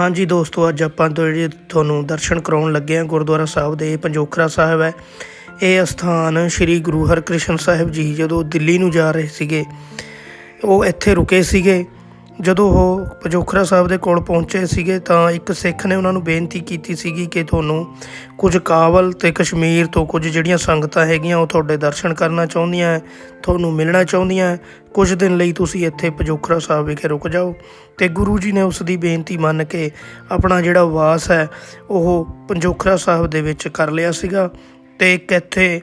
ਹਾਂਜੀ ਦੋਸਤੋ, ਅੱਜ ਆਪਾਂ ਤੋਂ ਜਿਹੜੇ ਤੁਹਾਨੂੰ ਦਰਸ਼ਨ ਕਰਾਉਣ ਲੱਗੇ ਹਾਂ, ਗੁਰਦੁਆਰਾ ਸਾਹਿਬ ਦੇ ਪੰਜੋਖਰਾ ਸਾਹਿਬ ਹੈ। ਇਹ ਅਸਥਾਨ ਸ੍ਰੀ ਗੁਰੂ ਹਰਕ੍ਰਿਸ਼ਨ ਸਾਹਿਬ ਜੀ ਜਦੋਂ ਦਿੱਲੀ ਨੂੰ ਜਾ ਰਹੇ ਸੀਗੇ, ਉਹ ਇੱਥੇ ਰੁਕੇ ਸੀਗੇ। ਜਦੋਂ ਉਹ ਪੰਜੋਖਰਾ ਸਾਹਿਬ ਦੇ ਕੋਲ ਪਹੁੰਚੇ ਸੀਗੇ ਤਾਂ ਇੱਕ ਸਿੱਖ ਨੇ ਉਹਨਾਂ ਨੂੰ ਬੇਨਤੀ ਕੀਤੀ ਸੀਗੀ ਕਿ ਤੁਹਾਨੂੰ ਕੁਝ ਕਾਬਲ ਤੇ ਕਸ਼ਮੀਰ ਤੋਂ ਕੁਝ ਜਿਹੜੀਆਂ ਸੰਗਤਾਂ ਹੈਗੀਆਂ ਉਹ ਤੁਹਾਡੇ ਦਰਸ਼ਨ ਕਰਨਾ ਚਾਹੁੰਦੀਆਂ ਹੈ, ਤੁਹਾਨੂੰ ਮਿਲਣਾ ਚਾਹੁੰਦੀਆਂ ਹੈ। ਕੁਝ ਦਿਨ ਲਈ ਤੁਸੀਂ ਇੱਥੇ ਪਜੋਖਰਾ ਸਾਹਿਬ ਵਿਖੇ ਰੁਕ ਜਾਓ ਤੇ ਗੁਰੂ ਜੀ ਨੇ ਉਸ ਦੀ ਬੇਨਤੀ ਮੰਨ ਕੇ ਆਪਣਾ ਜਿਹੜਾ ਵਾਸ ਹੈ ਉਹ ਪੰਜੋਖਰਾ ਸਾਹਿਬ ਦੇ ਵਿੱਚ ਕਰ ਲਿਆ ਸੀਗਾ ਤੇ ਇੱਕ ਇੱਥੇ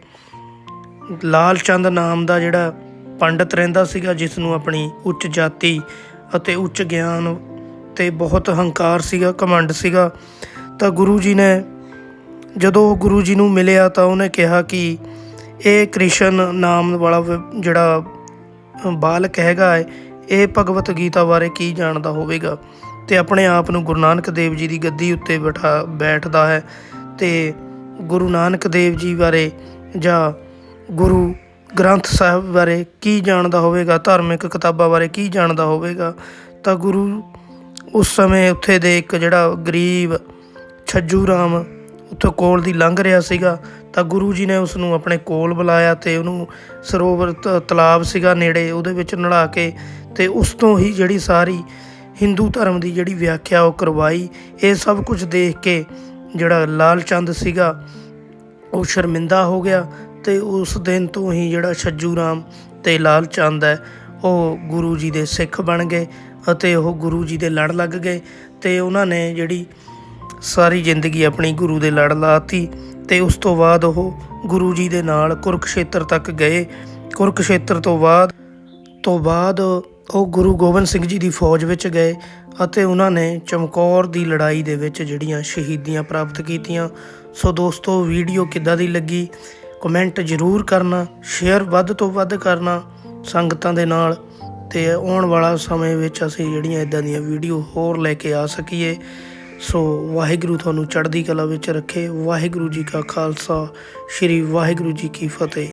ਲਾਲ ਚੰਦ ਨਾਮ ਦਾ ਜਿਹੜਾ ਪੰਡਤ ਰਹਿੰਦਾ ਸੀਗਾ ਜਿਸ ਨੂੰ ਆਪਣੀ ਉੱਚ ਜਾਤੀ ਅਤੇ ਉੱਚ ਗਿਆਨ ਤੇ ਬਹੁਤ ਹੰਕਾਰ ਸੀਗਾ, ਘਮੰਡ ਸੀਗਾ। ਤਾਂ ਗੁਰੂ ਜੀ ਨੇ ਜਦੋਂ ਉਹ ਗੁਰੂ ਜੀ ਨੂੰ ਮਿਲਿਆ ਤਾਂ ਉਹਨੇ ਕਿਹਾ ਕਿ ਇਹ ਕ੍ਰਿਸ਼ਨ ਨਾਮ ਵਾਲਾ ਜਿਹੜਾ ਬਾਲਕ ਹੈਗਾ ਹੈ ਇਹ ਭਗਵਤ ਗੀਤਾ ਬਾਰੇ ਕੀ ਜਾਣਦਾ ਹੋਵੇਗਾ? ਤੇ ਆਪਣੇ ਆਪ ਨੂੰ ਗੁਰੂ ਨਾਨਕ ਦੇਵ ਜੀ ਦੀ ਗੱਦੀ ਉੱਤੇ ਬਿਠਾ, ਬੈਠਦਾ ਹੈ। ਤੇ ਗੁਰੂ ਨਾਨਕ ਦੇਵ ਜੀ ਬਾਰੇ ਜਾਂ ਗੁਰੂ ਗ੍ਰੰਥ ਸਾਹਿਬ ਬਾਰੇ ਕੀ ਜਾਣਦਾ ਹੋਵੇਗਾ, ਧਾਰਮਿਕ ਕਿਤਾਬਾਂ ਬਾਰੇ ਕੀ ਜਾਣਦਾ ਹੋਵੇਗਾ, ਤਾਂ ਗੁਰੂ ਉਸ ਸਮੇਂ ਉੱਥੇ ਦੇ ਇੱਕ ਜਿਹੜਾ ਗਰੀਬ ਛੱਜੂ ਰਾਮ ਉੱਥੋਂ ਕੋਲ ਦੀ ਲੰਘ ਰਿਹਾ ਸੀਗਾ, ਤਾਂ ਗੁਰੂ ਜੀ ਨੇ ਉਸ ਨੂੰ ਆਪਣੇ ਕੋਲ ਬੁਲਾਇਆ ਤੇ ਉਹਨੂੰ ਸਰੋਵਰ ਤ- ਤਲਾਬ ਸੀਗਾ ਨੇੜੇ, ਉਹਦੇ ਵਿੱਚ ਨਲਾ ਕੇ ਤੇ ਉਸ ਤੋਂ ਹੀ ਜਿਹੜੀ ਸਾਰੀ ਹਿੰਦੂ ਧਰਮ ਦੀ ਜਿਹੜੀ ਵਿਆਖਿਆ ਉਹ ਕਰਵਾਈ। ਇਹ ਸਭ ਕੁਝ ਦੇਖ ਕੇ ਜਿਹੜਾ ਲਾਲ ਚੰਦ ਸੀਗਾ, ਉਹ ਸ਼ਰਮਿੰਦਾ ਹੋ ਗਿਆ ਤੇ ਉਸ ਦਿਨ ਤੋਂ ਹੀ ਜਿਹੜਾ ਛੱਜੂ ਰਾਮ ਤੇ ਲਾਲ ਚੰਦ ਹੈ, ਉਹ ਗੁਰੂ ਜੀ ਦੇ ਸਿੱਖ ਬਣ ਗਏ ਅਤੇ ਉਹ ਗੁਰੂ ਜੀ ਦੇ ਲੜ ਲੱਗ ਗਏ ਤੇ ਉਹਨਾਂ ਨੇ ਜਿਹੜੀ ਸਾਰੀ ਜ਼ਿੰਦਗੀ ਆਪਣੀ ਗੁਰੂ ਦੇ ਲੜ ਲਾਤੀ ਤੇ ਉਸ ਤੋਂ ਬਾਅਦ ਉਹ ਗੁਰੂ ਜੀ ਦੇ ਨਾਲ ਕੁਰਕਸ਼ੇਤਰ ਤੱਕ ਗਏ। ਕੁਰਕਸ਼ੇਤਰ ਤੋਂ ਬਾਅਦ ਤੋਂ ਬਾਅਦ ਉਹ ਗੁਰੂ ਗੋਬਿੰਦ ਸਿੰਘ ਜੀ ਦੀ ਫੌਜ ਵਿੱਚ ਗਏ ਅਤੇ ਉਹਨਾਂ ਨੇ ਚਮਕੌਰ ਦੀ ਲੜਾਈ ਦੇ ਵਿੱਚ ਜਿਹੜੀਆਂ ਸ਼ਹੀਦੀਆਂ ਪ੍ਰਾਪਤ ਕੀਤੀਆਂ। ਸੋ ਦੋਸਤੋ, ਵੀਡੀਓ ਕਿੱਦਾਂ ਦੀ ਲੱਗੀ? ਕਮੈਂਟ ਜ਼ਰੂਰ ਕਰਨਾ ਸ਼ੇਅਰ ਵੱਧ ਤੋਂ ਵੱਧ ਕਰਨਾ ਸੰਗਤਾਂ ਦੇ ਨਾਲ ਤੇ ਆਉਣ ਵਾਲਾ ਸਮੇਂ ਵਿੱਚ ਅਸੀਂ ਜਿਹੜੀਆਂ ਇਦਾਂ ਦੀਆਂ ਵੀਡੀਓ ਹੋਰ ਲੈ ਕੇ ਆ ਸਕੀਏ। ਸੋ ਵਾਹਿਗੁਰੂ ਤੁਹਾਨੂੰ ਚੜ੍ਹਦੀ ਕਲਾ ਵਿੱਚ ਰੱਖੇ। ਵਾਹਿਗੁਰੂ ਜੀ ਕਾ ਖਾਲਸਾ, ਸ੍ਰੀ ਵਾਹਿਗੁਰੂ ਜੀ ਕੀ ਫਤਿਹ।